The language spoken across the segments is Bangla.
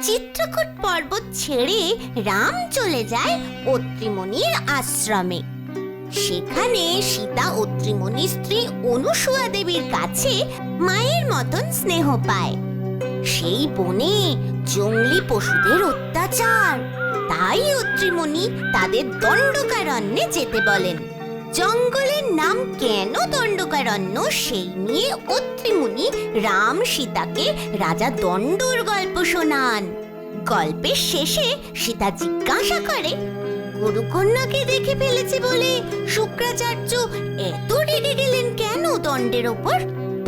চিত্রকূট পর্বত ছেড়ে রাম চলে যায় অত্রিমণির আশ্রমে। সেখানে সীতা অত্রিমণির স্ত্রী অনুসুয়া দেবীর কাছে মায়ের মতন স্নেহ পায়। সেই বনে জঙ্গলি পশুদের অত্যাচার। তাই অত্রিমণি তাদের দণ্ডকারণ্যে যেতে বলেন। জঙ্গলের নাম কেন দণ্ডকারণ্য সেই নিয়ে অত্রিমুনি রাম সীতাকে রাজা দণ্ডর গল্প শোনান। গল্পের শেষে সীতা জিজ্ঞাসা করে, গুরুকন্যাকে দেখে ফেলেছে বলে শুক্রাচার্য এত রেগে গেলেন কেন দণ্ডের ওপর?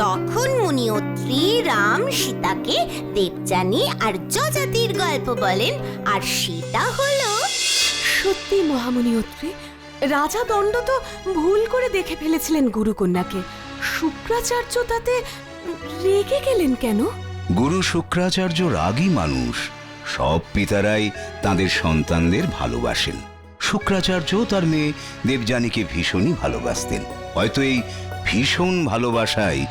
তখন মুনি অত্রি রাম সীতাকে দেবযানী আর যজাতির গল্প বলেন, আর সীতা হলো সত্যি মহামুনি অত্রি রাজা দণ্ড তো ভুল করে দেখে ফেলেছিলেন গুরুকন্যাকে। শুক্রাচার্য তাতে রেগে গেলেন কেন? গুরু শুক্রাচার্য রাগী মানুষ। সব পিতারাই তাদের সন্তানদের ভালোবাসেন। শুক্রাচার্য তার মেয়ে দেবযানীকে ভীষণই ভালোবাসতেন। হয়তো এই ভীষণ ভালোবাসায়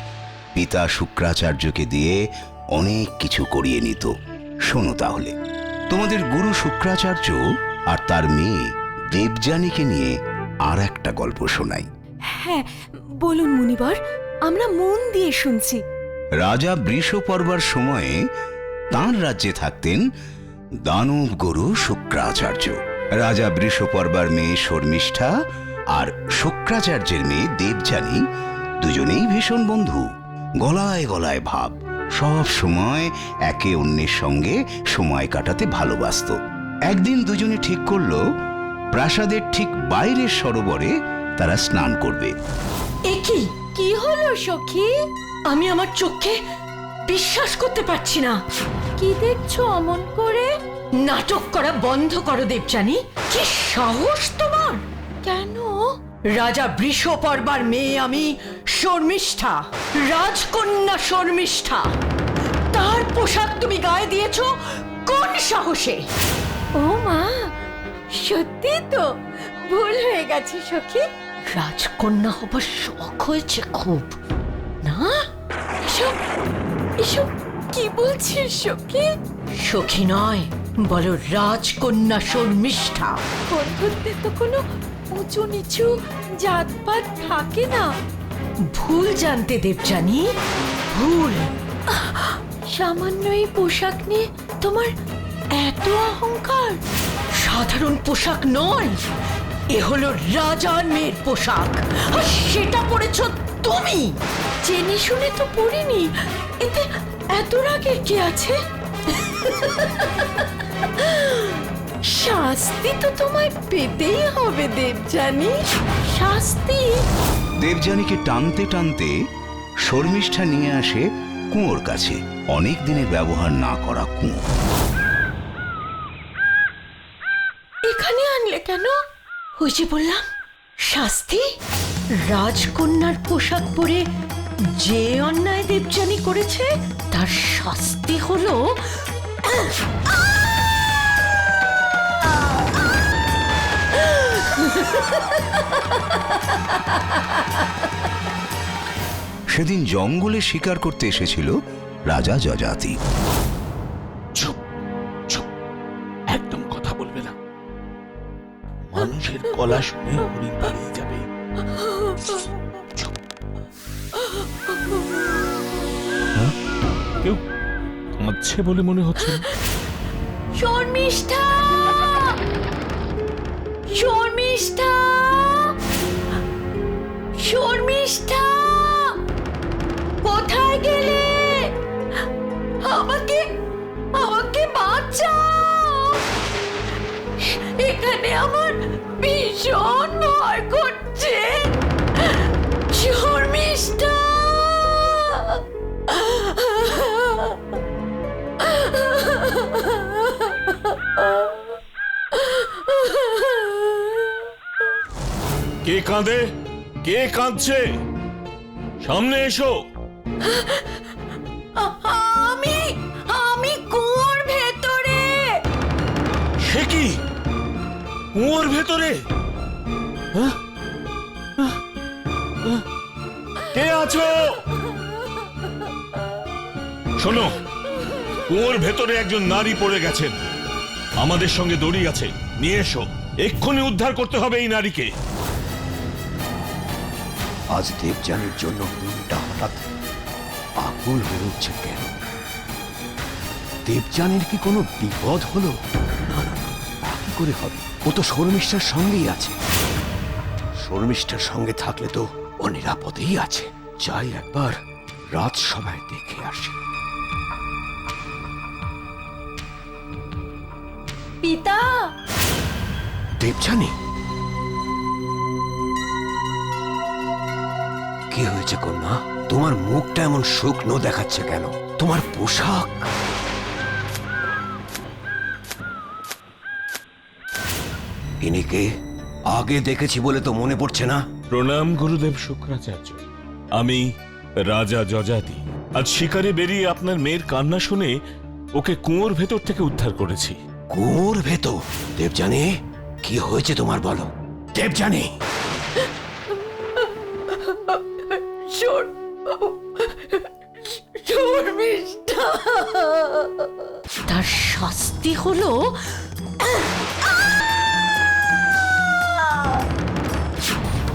পিতা শুক্রাচার্যকে দিয়ে অনেক কিছু করিয়ে নিত। শোনো তাহলে, তোমাদের গুরু শুক্রাচার্য আর তার মেয়ে দেবযানীকে নিয়ে আর একটা গল্প শোনাই। হ্যাঁ বলুন মুনিবর আমরা মন দিয়ে শুনছি। রাজা বৃষ পর্বার সময়ে তাঁর রাজ্যে থাকতেন দানব গুরু শুক্রাচার্য। রাজা বৃষপর্বার মেয়ে শর্মিষ্ঠা আর শুক্রাচার্যের মেয়ে দেবযানী দুজনেই ভীষণ বন্ধু। গলায় গলায় ভাব সব সময় একে অন্যের সঙ্গে সময় কাটাতে ভালোবাসত। একদিন দুজনে ঠিক করল প্রাসাদের ঠিক বাইরের সরোবরে তারা স্নান করবে। একি কি হলো সখী? আমি আমার চোখে বিশ্বাস করতে পারছি না। কি দেখছ অমন করে? নাটক করা বন্ধ করো দেবজানি কি সাহস তোমার? কেন? রাজা বৃষপর্বার মেয়ে আমি শর্মিষ্ঠা রাজকন্যা শর্মিষ্ঠা। তার পোশাক তুমি গায়ে দিয়েছ কোন সাহসে? ও মা সত্যি তো? ভুল হয়ে গেছে সখী। রাজকন্যা হবার শখ হয়েছে খুব। না? এসব এসব কি বলছিস সখী? সখী নয় বলো রাজকন্যা শর্মিষ্ঠা। বন্ধুত্বে তো কোনো উঁচু নিচু জাতপাত থাকে না। ভুল জানতে দেবজানি ভুল। সামান্য এই পোশাক নিয়ে তোমার এত অহংকার। সাধারণ পোশাক নয় এ হলো রাজার মেয়ের পোশাক। আর সেটা পরেছ তুমি। জেনে শুনে তো পরিনি এতে এত রাগের কি আছে? শাস্তি তো তোমায় পেতেই হবে দেবজানি শাস্তি। দেবযানীকে টানতে টানতে শর্মিষ্ঠা নিয়ে আসে কুঁয়োর কাছে। অনেক দিনের ব্যবহার না করা কুঁয়ো এখানে আনলে কেন? ওই যে বললাম, শাস্তি? রাজকন্যার পোশাক পরে যে অন্যায় দেবযানী করেছে, তার শাস্তি হলো সেদিন জঙ্গলে শিকার করতে এসেছিল রাজা যজাতি। গলা শুনে হরিণ পালিয়ে যাবে। হ্যাঁ? কেউ কাঁদছে বলে মনে হচ্ছে শর্মিষ্ঠা! এখানে আমার ভীষণ ভয় করছে। কে কাঁদে? কে কাঁদছে? সামনে এসো। কুয়োর ভেতরে। হ্যাঁ? হ্যাঁ? হ্যাঁ? কে আছো? শোনো, কুয়োর ভেতরে একজন নারী পড়ে গেছেন। আমাদের সঙ্গে দড়ি আছে, নিয়ে এসো। এক্ষুনি উদ্ধার করতে হবে এই নারীকে। আজ দেবযানীর জন্য মনটা হঠাৎ আকুল হয়ে উঠছে কেন? দেবযানীর কি কোনো বিপদ হলো? না কি করে হবে? ও তো শর্মিষ্ঠার সঙ্গেই আছে। শর্মিষ্ঠার সঙ্গে থাকলে তো ও নিরাপদেই আছে। যাই একবার রাজসভায় দেখে আসি। পিতা! দেবযানী! কি হয়েছে কন্যা? তোমার মুখটা এমন শুকনো দেখাচ্ছে কেন? তোমার পোশাক? ইনিকে আগে দেখেছি বলে তো মনে পড়ছে না। প্রণাম গুরুদেব শুক্রাচার্য। আমি রাজা যজাতি। আজ শিকারে বেরিয়ে আপনার মেয়ের কান্না শুনে ওকে কুয়োর ভেতর থেকে উদ্ধার করেছি। কুয়োর ভেতর? দেবজানি কি হয়েছে তোমার বলো? দেবজানি শর্মিষ্ঠা তার শাস্তি হলো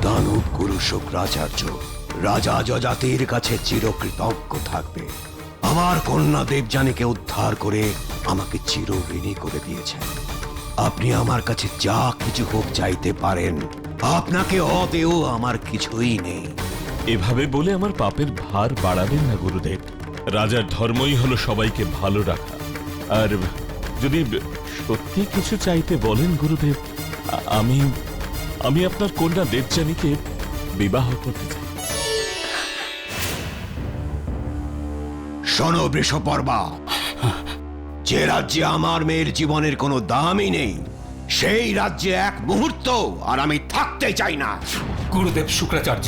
দানব গুরু শুক্রাচার্য রাজা যজাতির কাছে চিরকৃতজ্ঞ থাকবে। আমার কন্যা দেবযানীকে উদ্ধার করে আমাকে চির ঋণী করে দিয়েছেন। আপনি আমার কাছে যা কিছু হোক চাইতে পারেন, আপনাকে অদেও আমার কিছুই নেই। এভাবে বলে আমার পাপের ভার বাড়াবেন না গুরুদেব। রাজার ধর্মই হলো সবাইকে ভালো রাখা। আর যদি সত্যি কিছু চাইতে বলেন গুরুদেব আমি আমি আপনার কন্যা দেবযানীকে বিবাহ করতে চাই। শোনো বৃষপর্বা যে রাজ্যে আমার মেয়ের জীবনের কোনো দামই নেই সেই রাজ্যে এক মুহূর্ত আর আমি থাকতে চাই না। গুরুদেব শুক্রাচার্য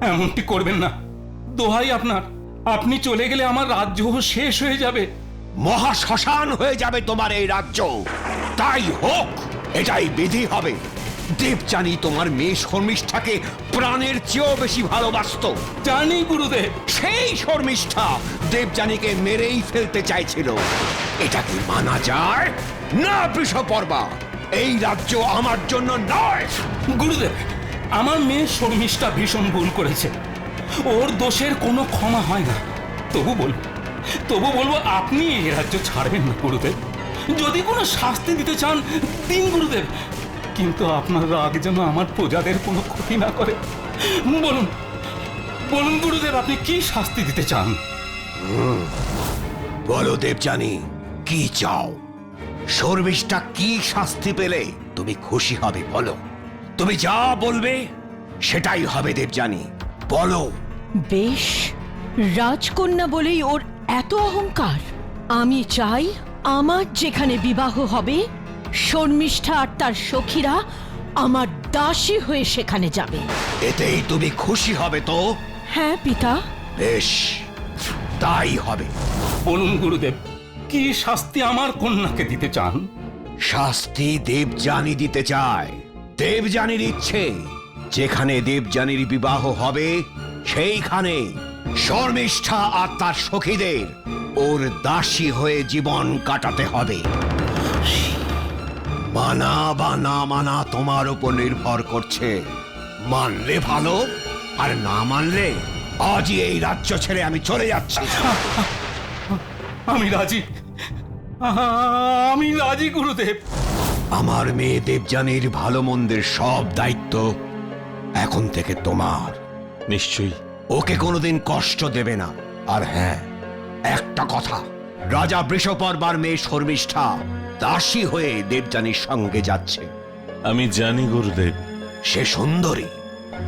এমনটি করবেন না। দোহাই আপনার আপনি চলে গেলে আমার রাজ্য শেষ হয়ে যাবে। মহা শ্মশান হয়ে যাবে তোমার এই রাজ্য। তাই হোক এটাই বিধি হবে। দেবজানি তোমার মেয়ে শর্মিষ্ঠাকে প্রাণের চেয়েও বেশি ভালোবাসতো। জানি গুরুদেব। সেই শর্মিষ্ঠা দেবজানিকে মেরেই ফেলতে চাইছিল। এটা কি মানা যায়? না বৃষপর্বা এই রাজ্য আমার জন্য নয়। গুরুদেব আমার মেয়ে শর্মিষ্ঠা ভীষণ ভুল করেছে। ওর দোষের কোনো ক্ষমা হয় না। তবু বলব তবু বলব আপনি এই রাজ্য ছাড়বেন না গুরুদেব। যদি কোনো শাস্তি দিতে চান দিন গুরুদেব। কিন্তু আপনার রাগ যেন আমার প্রজাদের কোনো ক্ষতি না করে। বলুন বলুন গুরুদেব আপনি কি শাস্তি দিতে চান? বলো দেবজানি কি চাও? শর্মিষ্ঠা কি শাস্তি পেলে তুমি খুশি হবে বলো। তুমি যা বলবে সেটাই হবে দেবজানি বলো। বেশ রাজকন্যা বলেই ওর এত অহংকার। আমি চাই আমার যেখানে বিবাহ হবে শর্মিষ্ঠা আর তার সখীরা আমার দাসী হয়ে সেখানে যাবে। এতেই তুমি খুশি হবে তো? হ্যাঁ পিতা। বেশ তাই হবে। বলুন গুরুদেব কি শাস্তি আমার কন্যাকে দিতে চান? শাস্তি দেবজানি দিতে চায়। দেবজানির ইচ্ছে যেখানে দেবজানির বিবাহ হবে সেইখানে শর্মিষ্ঠা আর তার সখীদের ওর দাসী হয়ে জীবন কাটাতে হবে। মানা বা না মানা তোমার উপর নির্ভর করছে। মানলে ভালো আর না মানলে আজই এই রাজ্য ছেড়ে আমি চলে যাচ্ছি। আমি রাজি। আমি রাজি গুরুদেব। আমার মেয়ে দেবযানীর ভালো মন্দের সব দায়িত্ব এখন থেকে তোমার। নিশ্চয়ই। ওকে কোনোদিন কষ্ট দেবে না। আর হ্যাঁ একটা কথা রাজা বৃষপর্বার মেয়ে শর্মিষ্ঠা দাসী হয়ে দেবযানীর সঙ্গে যাচ্ছে। আমি জানি গুরুদেব। সে সুন্দরী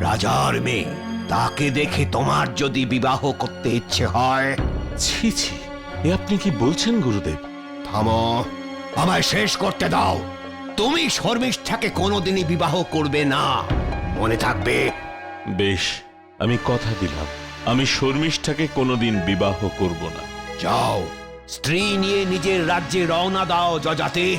রাজার মেয়ে। তাকে দেখে তোমার যদি বিবাহ করতে ইচ্ছে হয়। ছি ছি এ আপনি কি বলছেন গুরুদেব? থামো আমায় শেষ করতে দাও। তুমি শর্মিষ্ঠাকে কোনোদিনই বিবাহ করবে না। মনে থাকবে? বেশ আমি কথা দিলাম। আমি শর্মিষ্ঠাকে কোনোদিন বিবাহ করব না। যাও স্ত্রী নিয়ে নিজের রাজ্যে রওনা দাও যজাতি।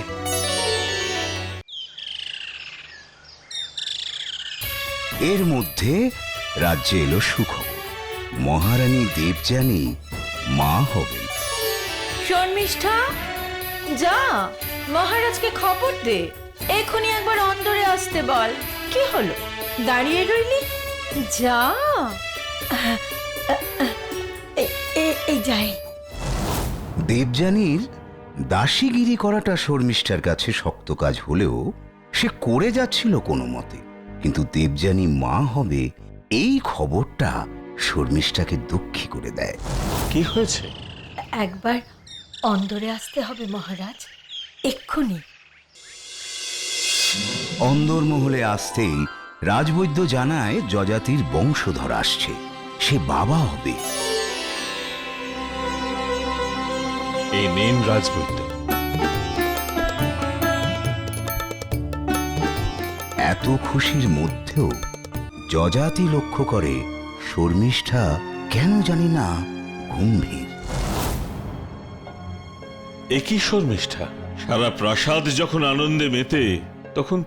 এর মধ্যে রাজ্যে এলো সুখবর। মহারানী দেবযানী মা হবেন। শর্মিষ্ঠা যা মহারাজকে খবর দে। এখনই একবার অন্দরে আসতে বল। কি হলো? দাঁড়িয়ে রইলি? যা। এ- এ- এই যাই। দেবযানীর দাসীগিরি করাটা শর্মিষ্ঠার কাছে শক্ত কাজ হলেও সে করে যাচ্ছিল কোনো মতে। কিন্তু দেবযানী মা হবে এই খবরটা শর্মিষ্ঠাকে দুঃখী করে দেয়। কি হয়েছে? একবার অন্দরে আসতে হবে মহারাজ এক্ষুনি। অন্দরমহলে আসতেই রাজবৈদ্য জানায় যজাতির বংশধর আসছে। সে বাবা হবে। এই নেন রাজবৈদ্য। এত খুশির মধ্যেও যজাতি লক্ষ্য করে শর্মিষ্ঠা কেন জানি না গম্ভীর। একই শর্মিষ্ঠা? সারা প্রাসাদ যখন আনন্দে মেতে তখন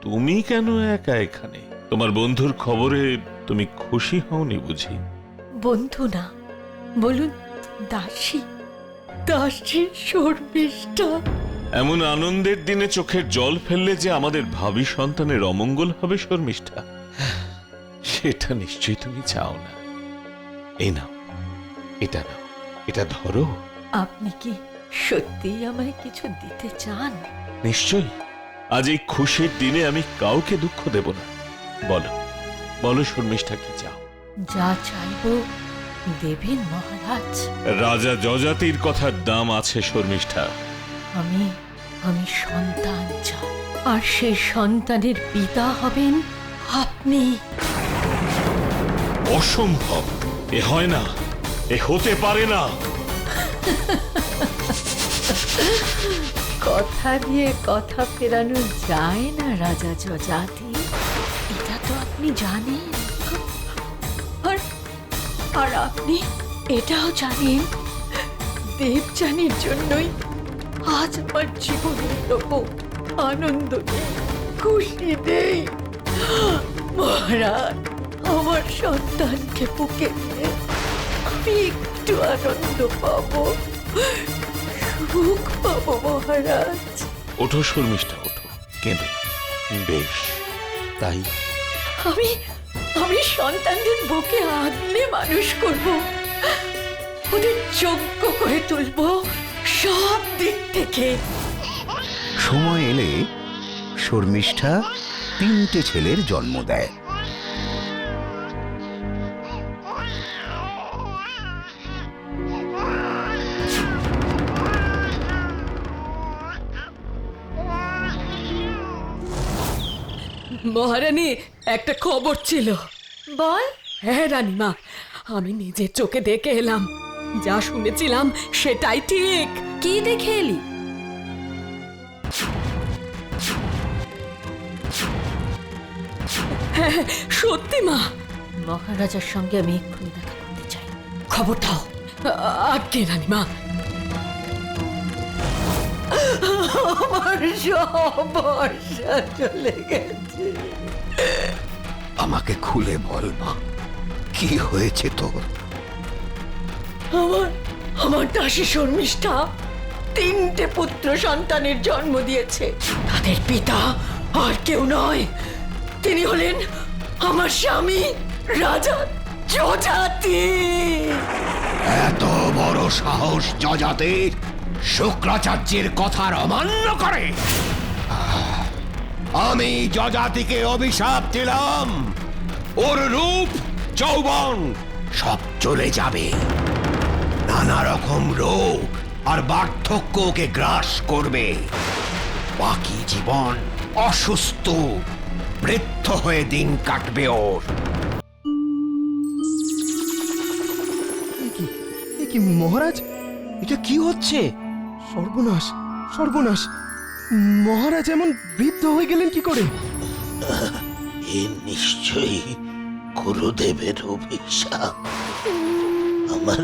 তুমি কেন একা এখানে? তোমার বন্ধুর খবরে তুমি খুশি হওনি বুঝি? বন্ধু না বলুন দাসী। দাসী শর্মিষ্ঠা। এমন আনন্দের দিনে চোখের জল ফেললে যে আমাদের ভাবি সন্তানের অমঙ্গল হবে শর্মিষ্ঠা সেটা নিশ্চয়ই তুমি চাও না। এই নাও এটা নাও এটা ধরো। আপনি কি সত্যিই আমায় কিছু দিতে চান? নিশ্চয়ই আজ এই খুশির দিনে আমি কাউকে দুঃখ দেব না। বলো বলো শর্মিষ্ঠা কি চাও? যা চাইব দেবেন মহারাজ। রাজা যজাতির কথার দাম আছে শর্মিষ্ঠা। আমি আমি সন্তান চাই। আর সেই সন্তানের পিতা হবেন আপনি। অসম্ভব। এ হয় না। এ হতে পারে না। কথা দিয়ে কথা ফেরানো যায় না রাজা যজাতি। এটা তো আপনি জানেন। আর আপনি এটাও জানেন? দেবযানীর জন্যই আজ আমার জীবনের লোক আনন্দ নেই খুশি নেই মহারাজ আমার সন্তানকে বুকে আমি একটু আনন্দ পাবো। সুখ পাবো মহারাজ। ওঠো শর্মিষ্ঠা ওঠো। কেঁদো না। বেশ তাই? আমি আমি সন্তানদের বুকে আগলে মানুষ করব। ওদের যোগ্য করে তুলব সব দিক থেকে। সময় এলে শর্মিষ্ঠা তিনটে ছেলের জন্ম দেয়। মহারানী একটা খবর ছিল। বল। হ্যাঁ রানীমা আমি নিজের চোখে দেখে এলাম। যা শুনেছিলাম সেটাই ঠিক। কি দেখে এলি? সত্যি মা। মহারাজার সঙ্গে আমি এক্ষুনি দেখা করতে চাই। খবর দাও। আগে রানীমা? সব ভরসা চলে গেছে। আমাকে খুলে বল মা কি হয়েছে তোর? আমার আমার দাসী শর্মিষ্ঠা তিনটে পুত্র সন্তানের জন্ম দিয়েছে। তাদের পিতা আর কেউ নয়। তিনি হলেন আমার স্বামী রাজা যজাতি। এত বড় সাহস যজাতির শুক্রাচার্যের কথার অমান্য করে। আমি যজাতিকে অভিশাপ দিলাম। ওর রূপ যৌবন সব চলে যাবে। নানা রকম রোগ আর বার্ধক্য ওকে গ্রাস করবে। বাকি জীবন অসুস্থ, বৃদ্ধ হয়ে দিন কাটবে ওর। মহারাজ? এটা কি হচ্ছে? সর্বনাশ সর্বনাশ। মহারাজ এমন বৃদ্ধ হয়ে গেলেন কি করে? এ নিশ্চয়ই গুরুদেবের অভিশাপ। আমার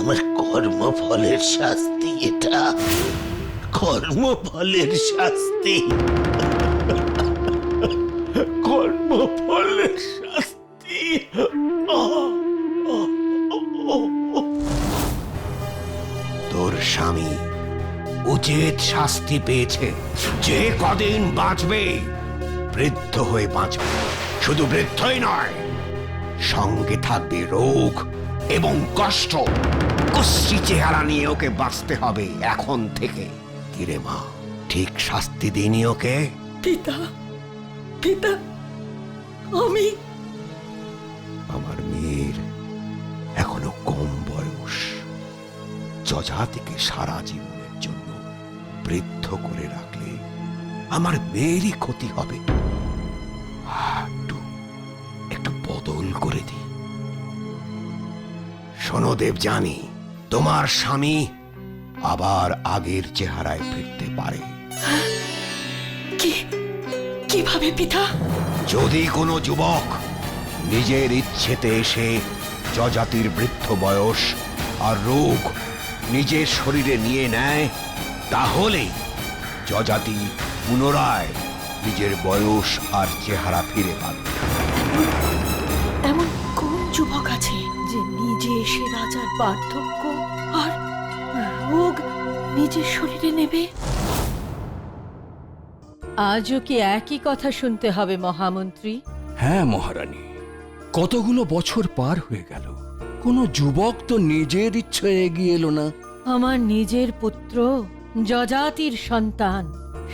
আমার কর্মফলের শাস্তি এটা। কর্মফলের শাস্তি। উচিত শাস্তি পেয়েছে। যে কদিন বাঁচবে বৃদ্ধ হয়ে বাঁচবে। শুধু বৃদ্ধই নয় সঙ্গে থাকবে রোগ এবং কষ্ট। কুশ্রী চেহারা নিয়ে ওকে বাঁচতে হবে এখন থেকে। কিরে মা ঠিক শাস্তি দিনই ওকে? পিতা পিতা আমি আমার মেয়ের এখনও কম বয়স। যজাতিকে সারা জন্য বৃদ্ধ করে রাখলে আমার মেয়েরই ক্ষতি হবে। একটু একটু বদল করে দি শোনো দেব জানি তোমার স্বামী আবার আগের চেহারায় ফিরতে পারে। কি? কীভাবে পিতা? যদি কোনো যুবক নিজের ইচ্ছেতে এসে যজাতির বৃদ্ধ বয়স আর রোগ নিজের শরীরে নিয়ে নেয় তাহলে যজাতি পুনরায় নিজের বয়স আর চেহারা ফিরে পাবে। এমন কোন যুবক আছে যে নিজে এসে রাজার পার্থক্য আর রোগ নিজের শরীরে নেবে? আজও কি একই কথা শুনতে হবে মহামন্ত্রী? হ্যাঁ মহারানী। কতগুলো বছর পার হয়ে গেল। কোনো যুবক তো নিজের ইচ্ছে এগিয়ে এলো না। আমার নিজের পুত্র যজাতির সন্তান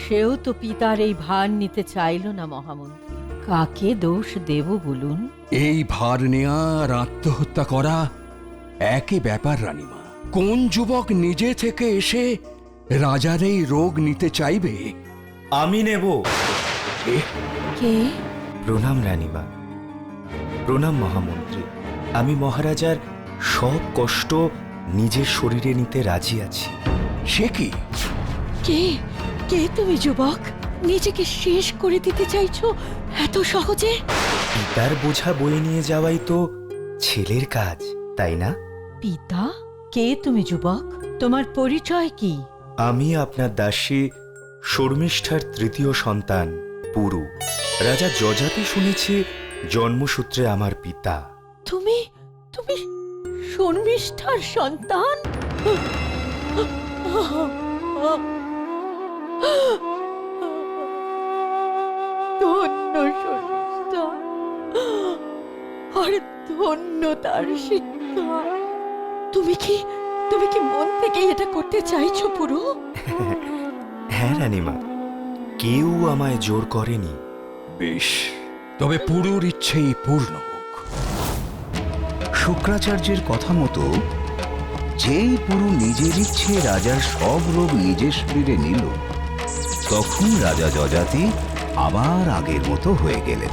সেও তো পিতার এই ভার নিতে চাইল না মহামন্ত্রী। কাকে দোষ দেব বলুন? এই ভার নেয়া আর আত্মহত্যা করা একই ব্যাপার রানীমা। কোন যুবক নিজে থেকে এসে রাজার এই রোগ নিতে চাইবে? আমি নেব। কে? প্রণাম রানীমা। প্রণাম মহামন্ত্রী। আমি মহারাজার সব কষ্ট নিজের শরীরে নিতে রাজি আছি। সে কি? কে? কে তুমি যুবক? নিজেকে শেষ করে দিতে চাইছো এত সহজে? পিতার বোঝা বয়ে নিয়ে যাওয়াই তো ছেলের কাজ তাই না? পিতা? কে তুমি যুবক? তোমার পরিচয় কি? আমি আপনার দাসী শর্মিষ্ঠার তৃতীয় সন্তান পুরু। রাজা যজাতি শুনেছি জন্মসূত্রে আমার পিতা। তুমি? তুমি শর্মিষ্ঠার সন্তান? ধন্য শর্মিষ্ঠা আর ধন্য তার শিক্ষা। তুমি কি তুমি কি মন থেকে এটা করতে চাইছো পুরো? হ্যাঁ রানীমা কেউ আমায় জোর করেনি। বেশ তবে পুরুর ইচ্ছেই পূর্ণ হোক। শুক্রাচার্যের কথা মতো যেই পুরো নিজের ইচ্ছে রাজার সব রোগ নিজের শরীরে নিল। তখন রাজা যজাতি আবার আগের মতো হয়ে গেলেন।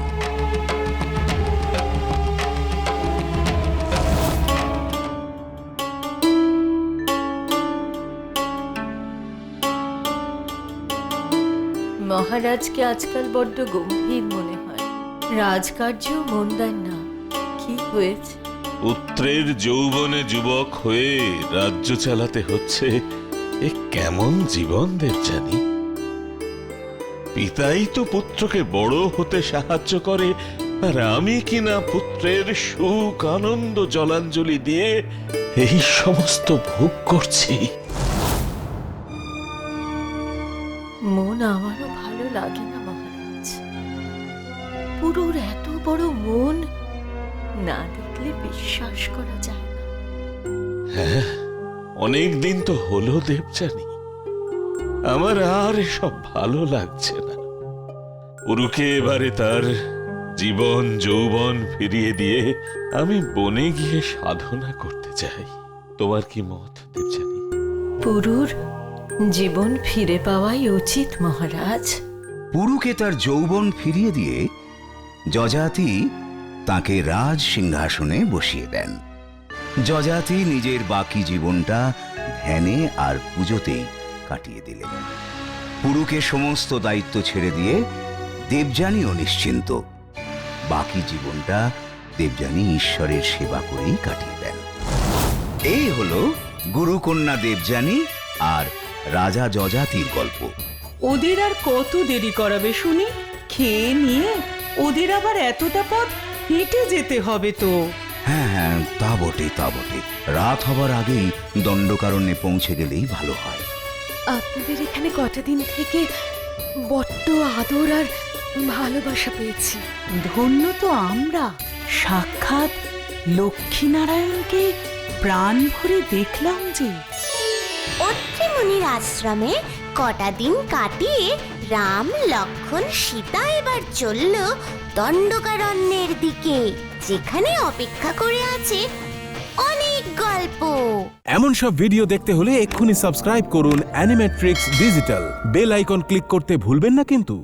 মহারাজকে আজকাল বড্ড গম্ভীর মনে হয়। রাজকার্য মন না, কি হয়েছে? পুত্রের যৌবনে যুবক হয়ে রাজ্য চালাতে হচ্ছে, এ কেমন জীবন দেব জানি পিতাই তো পুত্রকে বড় হতে সাহায্য করে, আর আমি কিনা পুত্রের সুখ আনন্দ জলাঞ্জলি দিয়ে এই সমস্ত ভোগ করছি? মন আমারও ভালো লাগে না, মহারাজ। পুরোর এত বড় মন না দেখলে বিশ্বাস করা যায় না। হ্যাঁ অনেক দিন তো হলো দেব জানি আমার আর সব ভালো লাগছে না। পুরুকে এবারে তার জীবন যৌবন ফিরিয়ে দিয়ে আমি বনে গিয়ে সাধনা করতে চাই। তোমার কি মত দেবজানি পুরুর জীবন ফিরে পাওয়াই উচিত মহারাজ। পুরুকে তার যৌবন ফিরিয়ে দিয়ে যজাতি তাকে রাজ সিংহাসনে বসিয়ে দেন। যজাতি নিজের বাকি জীবনটা ধ্যানে আর পুজোতেই কাটিয়ে দিলেন। পুরুকে সমস্ত দায়িত্ব ছেড়ে দিয়ে দেবযানীও নিশ্চিন্ত। বাকি জীবনটা দেবযানী ঈশ্বরের সেবা করেই কাটিয়ে দেন। এই হলো গুরুকন্যা দেবযানী আর রাজা যজাতির গল্প। ওদের আর কত দেরি করাবে শুনি? খেয়ে নিয়ে ওদের আবার এতটা পথ হেঁটে যেতে হবে তো। হ্যাঁ হ্যাঁ তা বটে তা বটে। রাত হবার আগেই দণ্ডকারণ্যে পৌঁছে গেলেই ভালো হয়। আপনাদের এখানে কটা দিন থেকে বড্ড আদর আর ভালোবাসা পেয়েছি। ধন্য তো আমরা। সাক্ষাৎ লক্ষ্মীনারায়ণকে প্রাণ ভরে দেখলাম যে। অত্রিমুনির আশ্রমে কটা দিন কাটিয়ে রাম লক্ষণ সীতা এবার চলল দণ্ডকারণ্যের দিকে, যেখানে অপেক্ষা করে আছে অনেক গল্প। এমন সব ভিডিও দেখতে হলে এক্ষুনি সাবস্ক্রাইব করুন Animatrix digital bell icon click করতে ভুলবেন না কিন্তু।